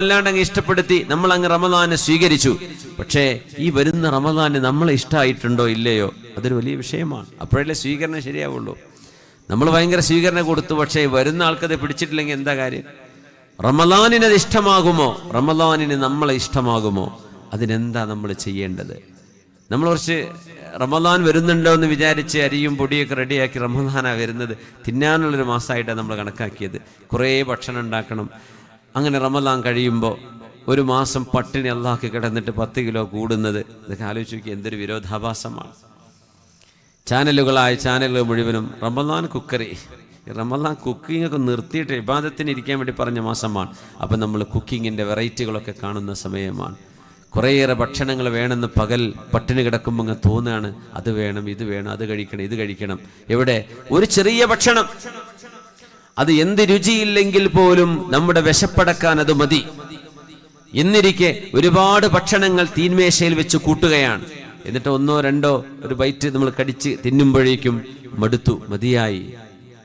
അല്ലാണ്ട് അങ്ങ് ഇഷ്ടപ്പെടുത്തി നമ്മൾ അങ്ങ് റമദാനെ സ്വീകരിച്ചു. പക്ഷേ ഈ വരുന്ന റമദാന് നമ്മളെ ഇഷ്ടമായിട്ടുണ്ടോ ഇല്ലയോ? അതൊരു വലിയ വിഷയമാണ്. അപ്പോഴല്ലേ സ്വീകരണം ശരിയാവുള്ളൂ. നമ്മൾ ഭയങ്കര സ്വീകരണം കൊടുത്തു പക്ഷേ വരുന്ന ആൾക്കത് പിടിച്ചിട്ടില്ലെങ്കിൽ എന്താ കാര്യം? റമദാനിന് അത് ഇഷ്ടമാകുമോ? റമദാനിന് നമ്മളെ ഇഷ്ടമാകുമോ? അതിനെന്താ നമ്മൾ ചെയ്യേണ്ടത്? നമ്മൾ കുറച്ച് റമദാൻ വരുന്നുണ്ടോ എന്ന് വിചാരിച്ച് അരിയും പൊടിയൊക്കെ റെഡിയാക്കി റമദാനാണ് വരുന്നത്. തിന്നാനുള്ളൊരു മാസമായിട്ടാണ് നമ്മൾ കണക്കാക്കിയത്. കുറേ ഭക്ഷണം ഉണ്ടാക്കണം. അങ്ങനെ റമലാൻ കഴിയുമ്പോൾ ഒരു മാസം പട്ടിണി അള്ളാഹ്ക്ക് കിടന്നിട്ട് പത്ത് കിലോ കൂടുന്നത്. ഇതൊക്കെ ആലോചിച്ച് നോക്കി എന്തൊരു വിരോധാഭാസമാണ്. ചാനലുകളായ ചാനലുകൾ മുഴുവനും റമലാൻ കുക്കറി. റമലാൻ കുക്കിംഗ് ഒക്കെ നിർത്തിയിട്ട് വിവാദത്തിന് ഇരിക്കാൻ വേണ്ടി പറഞ്ഞ മാസമാണ്. അപ്പം നമ്മൾ കുക്കിങ്ങിന്റെ വെറൈറ്റികളൊക്കെ കാണുന്ന സമയമാണ്. കുറേയേറെ ഭക്ഷണങ്ങൾ വേണമെന്ന് പകൽ പട്ടിണി കിടക്കുമ്പോൾ അങ്ങ് തോന്നുകയാണ് അത് വേണം ഇത് വേണം അത് കഴിക്കണം ഇത് കഴിക്കണം. എവിടെ? ഒരു ചെറിയ ഭക്ഷണം. അത് എന്ത് രുചിയില്ലെങ്കിൽ പോലും നമ്മുടെ വിശപ്പടക്കാൻ അത് മതി. എന്നിരിക്കെ ഒരുപാട് ഭക്ഷണങ്ങൾ തീന്മേശയിൽ വെച്ച് കൂട്ടുകയാണ്. എന്നിട്ട് ഒന്നോ രണ്ടോ ഒരു ബൈറ്റ് നമ്മൾ കടിച്ച് തിന്നുമ്പോഴേക്കും മടുത്തു മതിയായി.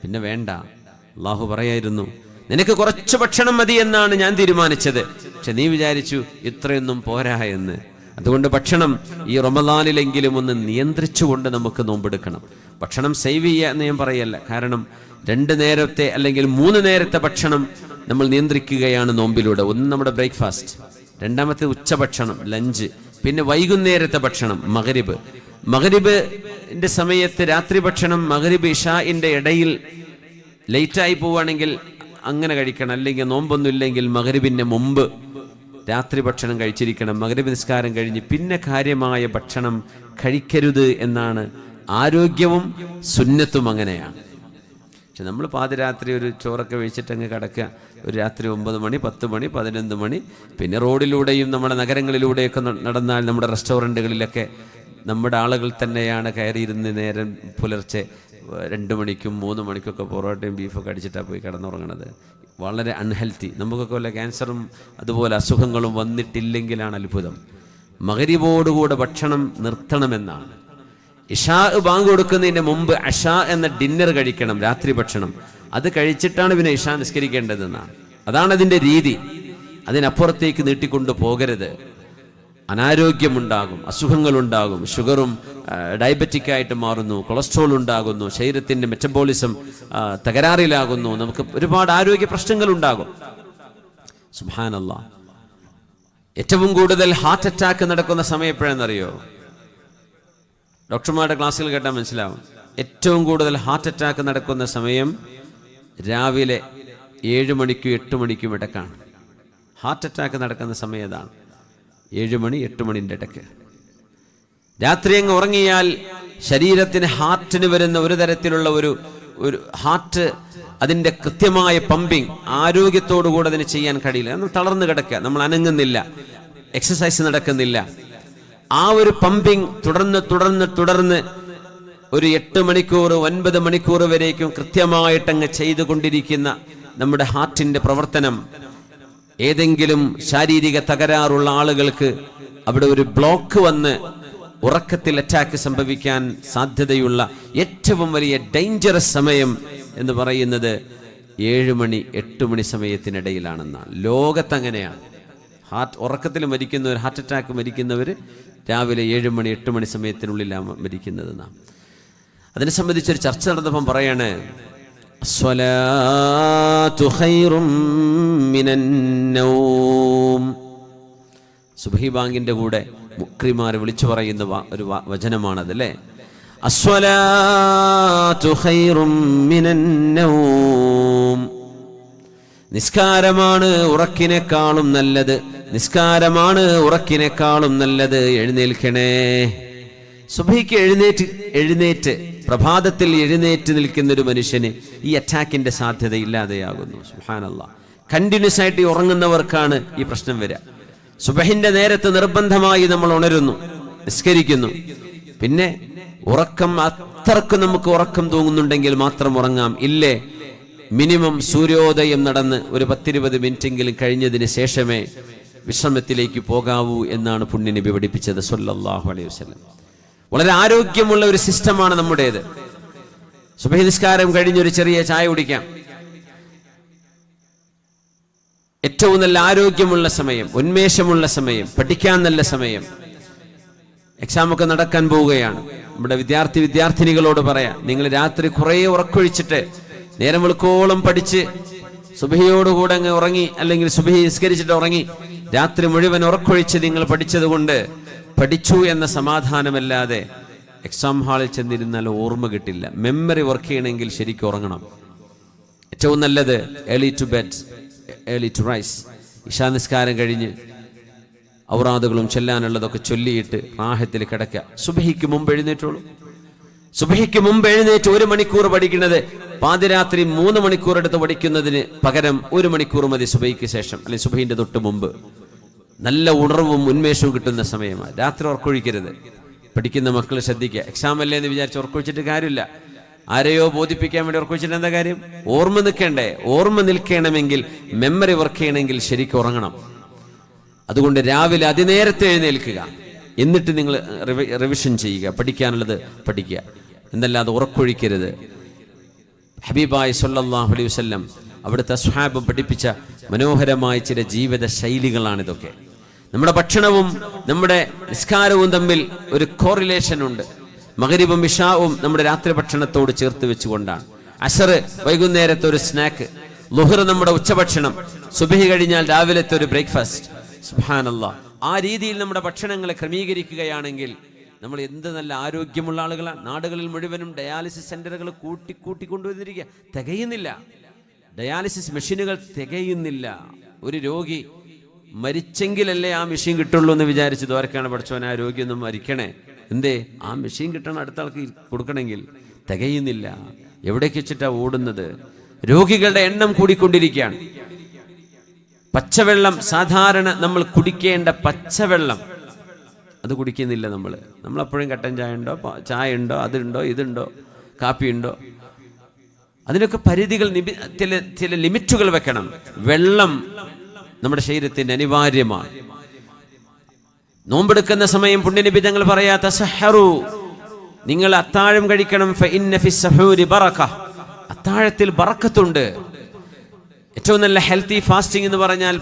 പിന്നെ വേണ്ട അള്ളാഹു പറയായിരുന്നു നിനക്ക് കുറച്ച് ഭക്ഷണം മതി എന്നാണ് ഞാൻ തീരുമാനിച്ചത്. പക്ഷെ നീ വിചാരിച്ചു ഇത്രയൊന്നും പോരാ എന്ന്. അതുകൊണ്ട് ഭക്ഷണം ഈ റൊമദാനിലെങ്കിലും ഒന്ന് നിയന്ത്രിച്ചുകൊണ്ട് നമുക്ക് നോമ്പെടുക്കണം. ഭക്ഷണം സേവ് ചെയ്യുക എന്ന് ഞാൻ പറയല്ല. കാരണം രണ്ട് നേരത്തെ അല്ലെങ്കിൽ മൂന്ന് നേരത്തെ ഭക്ഷണം നമ്മൾ നിയന്ത്രിക്കുകയാണ് നോമ്പിലൂടെ. ഒന്ന് നമ്മുടെ ബ്രേക്ക്ഫാസ്റ്റ് രണ്ടാമത്തെ ഉച്ചഭക്ഷണം ലഞ്ച് പിന്നെ വൈകുന്നേരത്തെ ഭക്ഷണം മകരിബ് മകരിബിന്റെ സമയത്ത് രാത്രി ഭക്ഷണം മകരിബ് ഇഷാഇന്റെ ഇടയിൽ ലേറ്റായി പോവുകയാണെങ്കിൽ അങ്ങനെ കഴിക്കണം. അല്ലെങ്കിൽ നോമ്പൊന്നും ഇല്ലെങ്കിൽ മകരിബിന്റെ മുമ്പ് രാത്രി ഭക്ഷണം കഴിച്ചിരിക്കണം മകരവി നിസ്കാരം കഴിഞ്ഞ് പിന്നെ കാര്യമായ ഭക്ഷണം കഴിക്കരുത് എന്നാണ് ആരോഗ്യവും സുന്നത്തും അങ്ങനെയാണ്. പക്ഷെ നമ്മൾ പാതിരാത്രി ഒരു ചോറൊക്കെ വെച്ചിട്ട് അങ്ങ് കിടക്കുക. ഒരു രാത്രി ഒമ്പത് മണി പത്ത് മണി പതിനൊന്ന് മണി. പിന്നെ റോഡിലൂടെയും നമ്മുടെ നഗരങ്ങളിലൂടെയൊക്കെ നടന്നാൽ നമ്മുടെ റെസ്റ്റോറന്റുകളിലൊക്കെ നമ്മുടെ ആളുകൾ തന്നെയാണ് കയറിയിരുന്ന് നേരം പുലർച്ചെ രണ്ട് മണിക്കും മൂന്ന് മണിക്കൊക്കെ പൊറോട്ടയും ബീഫൊക്കെ അടിച്ചിട്ടാണ് പോയി കിടന്നുറങ്ങണത്. വളരെ അൺഹെൽത്തി നമുക്കൊക്കെ വല്ല ക്യാൻസറും അതുപോലെ അസുഖങ്ങളും വന്നിട്ടില്ലെങ്കിലാണ് അത്ഭുതം. മകരിവോടുകൂടെ ഭക്ഷണം നിർത്തണമെന്നാണ്. ഇഷാ ബാങ്ക് കൊടുക്കുന്നതിന് മുമ്പ് അഷാ എന്ന ഡിന്നർ കഴിക്കണം രാത്രി ഭക്ഷണം. അത് കഴിച്ചിട്ടാണ് പിന്നെ ഇഷാ നിസ്കരിക്കേണ്ടതെന്നാണ്. അതാണ് അതിന്റെ രീതി. അതിനപ്പുറത്തേക്ക് നീട്ടിക്കൊണ്ടു പോകരുത്. അനാരോഗ്യമുണ്ടാകും അസുഖങ്ങളുണ്ടാകും ഷുഗറും ഡയബറ്റിക് ആയിട്ട് മാറുന്നു കൊളസ്ട്രോൾ ഉണ്ടാകുന്നു ശരീരത്തിന്റെ മെറ്റബോളിസം തകരാറിലാകുന്നു. നമുക്ക് ഒരുപാട് ആരോഗ്യ പ്രശ്നങ്ങൾ ഉണ്ടാകും. സുഹാനല്ല ഏറ്റവും കൂടുതൽ ഹാർട്ട് അറ്റാക്ക് നടക്കുന്ന സമയം എപ്പോഴാണെന്നറിയോ ഡോക്ടർമാരുടെ ക്ലാസ്സിൽ കേട്ടാൽ മനസ്സിലാവും. ഏറ്റവും കൂടുതൽ ഹാർട്ട് അറ്റാക്ക് നടക്കുന്ന സമയം രാവിലെ ഏഴ് മണിക്കും എട്ട് മണിക്കും ഇടക്കാണ്. ഹാർട്ട് അറ്റാക്ക് നടക്കുന്ന സമയം അതാണ് ഏഴ് മണി എട്ട് മണിന്റെ ഇടയ്ക്ക്. രാത്രി അങ്ങ് ഉറങ്ങിയാൽ ശരീരത്തിന് ഹാർട്ടിന് വരുന്ന ഒരു തരത്തിലുള്ള ഒരു ഒരു ഹാർട്ട് അതിന്റെ കൃത്യമായ പമ്പിങ് ആരോഗ്യത്തോടുകൂടെ അതിന് ചെയ്യാൻ കഴിയില്ല. നമ്മൾ തളർന്നു കിടക്കുക നമ്മൾ അനങ്ങുന്നില്ല എക്സസൈസ് നടക്കുന്നില്ല. ആ ഒരു പമ്പിങ് തുടർന്ന് തുടർന്ന് തുടർന്ന് ഒരു എട്ട് മണിക്കൂർ ഒൻപത് മണിക്കൂർ വരേക്കും കൃത്യമായിട്ടങ്ങ് ചെയ്തുകൊണ്ടിരിക്കുന്ന നമ്മുടെ ഹാർട്ടിന്റെ പ്രവർത്തനം. ഏതെങ്കിലും ശാരീരിക തകരാറുള്ള ആളുകൾക്ക് അവിടെ ഒരു ബ്ലോക്ക് വന്ന് ഉറക്കത്തിൽ അറ്റാക്ക് സംഭവിക്കാൻ സാധ്യതയുള്ള ഏറ്റവും വലിയ ഡേഞ്ചറസ് സമയം എന്ന് പറയുന്നത് ഏഴ് മണി എട്ട് മണി സമയത്തിനിടയിലാണെന്നാണ് ലോകത്തങ്ങനെയാണ്. ഹാർട്ട് ഉറക്കത്തിൽ മരിക്കുന്നവർ ഹാർട്ട് അറ്റാക്ക് മരിക്കുന്നവർ രാവിലെ ഏഴ് മണി എട്ട് മണി സമയത്തിനുള്ളിലാണ് മരിക്കുന്നത് നാം അതിനെ സംബന്ധിച്ചൊരു ചർച്ച നടന്നപ്പം പറയാണ് സ്വലാ തുഹൈറും മിനൻ നൗം." സുബഹി ബാങ്കിന്റെ കൂടെ മുക്രിമാർ വിളിച്ചു പറയുന്ന ഒരു വചനമാണത് അല്ലേ. നിസ്കാരമാണ് ഉറക്കിനേക്കാളും നല്ലത്. നിസ്കാരമാണ് ഉറക്കിനേക്കാളും നല്ലത്. എഴുന്നേൽക്കണേ. സുബഹിക്ക് എഴുന്നേറ്റ് എഴുന്നേറ്റ് പ്രഭാതത്തിൽ എഴുന്നേറ്റ് നിൽക്കുന്ന ഒരു മനുഷ്യന് ഈ അറ്റാക്കിന്റെ സാധ്യത ഇല്ലാതെയാകുന്നു സുഹാനല്ല കണ്ടിന്യൂസ് ആയിട്ട് ഉറങ്ങുന്നവർക്കാണ് ഈ പ്രശ്നം വരിക സുബഹിന്റെ നേരത്ത് നിർബന്ധമായി നമ്മൾ ഉണരുന്നു നിസ്കരിക്കുന്നു. പിന്നെ ഉറക്കം അത്രയ്ക്ക് നമുക്ക് ഉറക്കം തൂങ്ങുന്നുണ്ടെങ്കിൽ മാത്രം ഉറങ്ങാം. ഇല്ലേ? മിനിമം സൂര്യോദയം നടന്ന് ഒരു പത്തിരുപത് മിനിറ്റെങ്കിലും കഴിഞ്ഞതിന് ശേഷമേ വിശ്രമത്തിലേക്ക് പോകാവൂ എന്നാണ് പുണ്യനബി പഠിപ്പിച്ചത് സൊല്ലാഹു അലൈഹി വസ്ലം വളരെ ആരോഗ്യമുള്ള ഒരു സിസ്റ്റമാണ് നമ്മുടേത്. സുബഹി നിസ്കാരം കഴിഞ്ഞൊരു ചെറിയ ചായ കുടിക്കാം. ഏറ്റവും നല്ല ആരോഗ്യമുള്ള സമയം ഉന്മേഷമുള്ള സമയം പഠിക്കാൻ നല്ല സമയം. എക്സാം ഒക്കെ നടക്കാൻ പോവുകയാണ്. നമ്മുടെ വിദ്യാർത്ഥി വിദ്യാർത്ഥിനികളോട് പറയാം നിങ്ങൾ രാത്രി കുറേ ഉറക്കൊഴിച്ചിട്ട് നേരം വെളുക്കോളം പഠിച്ച് സുബഹിയോടുകൂടെ അങ്ങ് ഉറങ്ങി അല്ലെങ്കിൽ സുബഹി നിസ്കരിച്ചിട്ട് ഉറങ്ങി രാത്രി മുഴുവൻ ഉറക്കൊഴിച്ച് നിങ്ങൾ പഠിച്ചതുകൊണ്ട് പഠിച്ചു എന്ന സമാധാനമല്ലാതെ എക്സാം ഹാളിൽ ചെന്നിരുന്നാൽ ഓർമ്മ കിട്ടില്ല. മെമ്മറി വർക്ക് ചെയ്യണമെങ്കിൽ ശരിക്കും ഉറങ്ങണം. ഏറ്റവും നല്ലത് early to bed early to rise ഇഷാ നിസ്കാരം കഴിഞ്ഞ് ഔറാദുകളും ചെല്ലാനുള്ളതൊക്കെ ചൊല്ലിയിട്ട് പ്രാഹത്തിൽ കിടക്കുക. സുബഹിക്ക് മുമ്പ് എഴുന്നേറ്റുള്ളൂ സുബഹിക്ക് മുമ്പ് എഴുന്നേറ്റ് ഒരു മണിക്കൂർ പഠിക്കുന്നത് പാതിരാത്രി മൂന്ന് മണിക്കൂർ എടുത്ത് പഠിക്കുന്നതിന് പകരം ഒരു മണിക്കൂർ മതി സുബഹിക്ക് ശേഷം അല്ലെങ്കിൽ സുബഹിന്റെ തൊട്ട് മുമ്പ്. നല്ല ഉണർവും ഉന്മേഷവും കിട്ടുന്ന സമയമാണ്. രാത്രി ഉറക്കൊഴിക്കരുത്. പഠിക്കുന്ന മക്കൾ ശ്രദ്ധിക്കുക. എക്സാം അല്ലേ എന്ന് വിചാരിച്ച് ഉറക്കൊഴിച്ചിട്ട് കാര്യമില്ല. ആരെയോ ബോധിപ്പിക്കാൻ വേണ്ടി ഉറക്കൊഴിച്ചിട്ട് എന്താ കാര്യം? ഓർമ്മ നിൽക്കേണ്ടേ? ഓർമ്മ നിൽക്കണമെങ്കിൽ മെമ്മറി വർക്ക് ചെയ്യണമെങ്കിൽ ശരിക്കും ഉറങ്ങണം. അതുകൊണ്ട് രാവിലെ അതിനേരത്തെ എഴുന്നേൽക്കുക. എന്നിട്ട് നിങ്ങൾ റിവിഷൻ ചെയ്യുക. പഠിക്കാനുള്ളത് പഠിക്കുക. എന്നല്ലാതെ ഉറക്കൊഴിക്കരുത്. ഹബീബായ് സല്ലല്ലാഹു അലൈഹി അവിടുത്തെ സ്വാബ് പഠിപ്പിച്ച മനോഹരമായ ചില ജീവിത ശൈലികളാണിതൊക്കെ നമ്മുടെ ഭക്ഷണവും നമ്മുടെ നിസ്കാരവും തമ്മിൽ ഒരു കോറിലേഷൻ ഉണ്ട്. മകരിബും ഇഷാവും നമ്മുടെ രാത്രി ഭക്ഷണത്തോട് ചേർത്ത് വെച്ചുകൊണ്ടാണ്. അസർ വൈകുന്നേരത്തെ ഒരു സ്നാക്ക് ലുഹർ നമ്മുടെ ഉച്ചഭക്ഷണം സുബഹി കഴിഞ്ഞാൽ രാവിലത്തെ ഒരു ബ്രേക്ക്ഫാസ്റ്റ്. സുഹാനല്ല ആ രീതിയിൽ നമ്മുടെ ഭക്ഷണങ്ങളെ ക്രമീകരിക്കുകയാണെങ്കിൽ നമ്മൾ എന്ത് നല്ല ആരോഗ്യമുള്ള ആളുകളാണ്. നാടുകളിൽ മുഴുവനും ഡയാലിസിസ് സെന്ററുകൾ കൂട്ടി കൂട്ടി കൊണ്ടുവന്നിരിക്കുക തികയുന്നില്ല. ഡയാലിസിസ് മെഷീനുകൾ തികയുന്നില്ല. ഒരു രോഗി മരിച്ചെങ്കിലല്ലേ ആ മെഷീൻ കിട്ടുള്ളൂ എന്ന് വിചാരിച്ച് ദ്വാരക്കാണ് പഠിച്ചവൻ ആ രോഗിയൊന്നും മരിക്കണേ. എന്തേ? ആ മെഷീൻ കിട്ടണം അടുത്ത ആൾക്ക് കൊടുക്കണമെങ്കിൽ തികയുന്നില്ല. എവിടേക്ക് വെച്ചിട്ടാ ഓടുന്നത്? രോഗികളുടെ എണ്ണം കൂടിക്കൊണ്ടിരിക്കുകയാണ്. പച്ചവെള്ളം സാധാരണ നമ്മൾ കുടിക്കേണ്ട പച്ചവെള്ളം. അത് കുടിക്കുന്നില്ല നമ്മൾ നമ്മളപ്പോഴും കട്ടൻ ചായ ഉണ്ടോ? ചായ ഉണ്ടോ? അതുണ്ടോ? ഇതുണ്ടോ? കാപ്പി ഉണ്ടോ? അതിനൊക്കെ പരിധികൾ ചില ചില ലിമിറ്റുകൾ വെക്കണം. വെള്ളം നമ്മുടെ ശരീരത്തിന് അനിവാര്യമാണ്. നോമ്പെടുക്കുന്ന സമയം പുണ്യനബി തങ്ങൾ പറയാ തസഹറു നിങ്ങൾ അത്താഴം കഴിക്കണം അത്താഴത്തിൽ ബറക്കത്തുണ്ട്. ഏറ്റവും നല്ല ഹെൽത്തി ഫാസ്റ്റിംഗ് എന്ന് പറഞ്ഞാൽ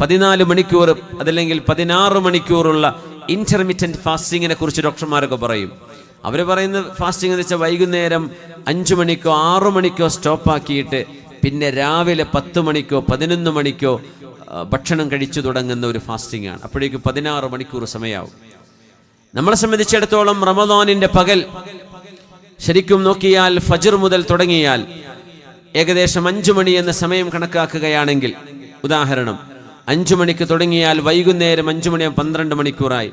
പതിനാല് മണിക്കൂർ അതല്ലെങ്കിൽ പതിനാറ് മണിക്കൂറുള്ള ഇന്റർമീഡിയറ്റ് ഫാസ്റ്റിങ്ങിനെ കുറിച്ച് ഡോക്ടർമാരൊക്കെ പറയും. അവർ പറയുന്ന ഫാസ്റ്റിംഗ് എന്ന് വെച്ചാൽ വൈകുന്നേരം അഞ്ചു മണിക്കോ ആറു മണിക്കോ സ്റ്റോപ്പാക്കിയിട്ട് പിന്നെ രാവിലെ പത്ത് മണിക്കോ പതിനൊന്ന് മണിക്കോ ഭക്ഷണം കഴിച്ചു തുടങ്ങുന്ന ഒരു ഫാസ്റ്റിംഗ് ആണ്. അപ്പോഴേക്ക് പതിനാറ് മണിക്കൂർ സമയമാവും നമ്മളെ സംബന്ധിച്ചിടത്തോളം റമദാനിന്റെ പകൽ ശരിക്കും നോക്കിയാൽ ഫജർ മുതൽ തുടങ്ങിയാൽ ഏകദേശം അഞ്ചു മണി എന്ന സമയം കണക്കാക്കുകയാണെങ്കിൽ ഉദാഹരണം അഞ്ചു മണിക്ക് തുടങ്ങിയാൽ വൈകുന്നേരം അഞ്ചു മണി പന്ത്രണ്ട് മണിക്കൂറായി.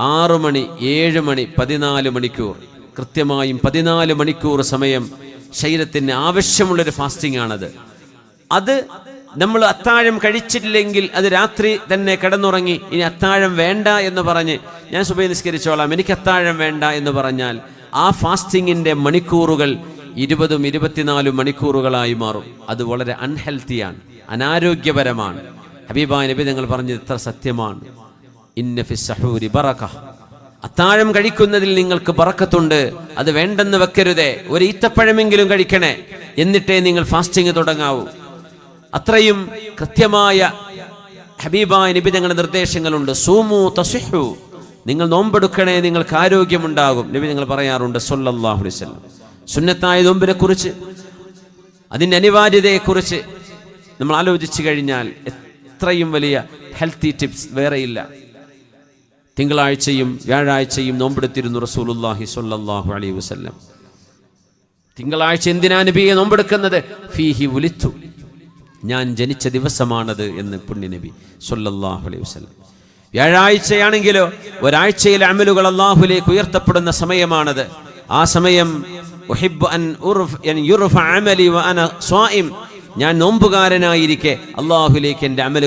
ആറു മണി ഏഴ് മണി പതിനാല് മണിക്കൂർ. കൃത്യമായും പതിനാല് മണിക്കൂർ സമയം ശരീരത്തിന് ആവശ്യമുള്ളൊരു ഫാസ്റ്റിംഗ് ആണത്. അത് നമ്മൾ അത്താഴം കഴിച്ചിട്ടില്ലെങ്കിൽ അത് രാത്രി തന്നെ കിടന്നുറങ്ങി ഇനി അത്താഴം വേണ്ട എന്ന് പറഞ്ഞ് ഞാൻ സുബൈ നിസ്കരിച്ചോളാം എനിക്ക് അത്താഴം വേണ്ട എന്ന് പറഞ്ഞാൽ ആ ഫാസ്റ്റിങ്ങിന്റെ മണിക്കൂറുകൾ ഇരുപതും ഇരുപത്തിനാലും മണിക്കൂറുകളായി മാറും. അത് വളരെ അൺഹെൽത്തിയാണ് അനാരോഗ്യപരമാണ്. ഹബീബായ നബി ഞങ്ങൾ പറഞ്ഞത് ഇത്ര സത്യമാണ്. അത്താഴം കഴിക്കുന്നതിൽ നിങ്ങൾക്ക് ബറക്കത്തുണ്ട് അത് വേണ്ടെന്ന് വെക്കരുതേ. ഒരു ഈത്തപ്പഴമെങ്കിലും കഴിക്കണേ എന്നിട്ടേ നിങ്ങൾ ഫാസ്റ്റിംഗ് തുടങ്ങാവൂ. അത്രയും കൃത്യമായ ഹബീബായ നബി ഞങ്ങളുടെ നിർദ്ദേശങ്ങളുണ്ട്. സൂമു തസിഹു നിങ്ങൾ നോമ്പെടുക്കണേ നിങ്ങൾക്ക് ആരോഗ്യമുണ്ടാകും. നബി ഞങ്ങൾ പറയാറുണ്ട് വസല്ലം. സുന്നത്തായ നോമ്പിനെ കുറിച്ച് അതിന്റെ അനിവാര്യതയെക്കുറിച്ച് നമ്മൾ ആലോചിച്ചു കഴിഞ്ഞാൽ എത്രയും വലിയ ഹെൽത്തി ടിപ്സ് വേറെയില്ല. തിങ്കളാഴ്ചയും വ്യാഴാഴ്ചയും നോമ്പെടുത്തിരുന്നു റസൂലുല്ലാഹി സൊല്ലാഹു അലൈഹി വസല്ലം. തിങ്കളാഴ്ച എന്തിനാ നോമ്പെടുക്കുന്നത്? ഫീഹി ഉലിത്തു. ഞാൻ ജനിച്ച ദിവസമാണത് എന്ന് പുണ്യനബി സൊല്ലാഹു അലൈഹി വസ്ലം വ്യാഴാഴ്ചയാണെങ്കിലോ ഒരാഴ്ചയിൽ അമലുകൾ അള്ളാഹുലേക്ക് ഉയർത്തപ്പെടുന്ന സമയമാണത്. ആ സമയം ഞാൻ നോമ്പുകാരനായിരിക്കെ അള്ളാഹുലേക്ക് എന്റെ അമൽ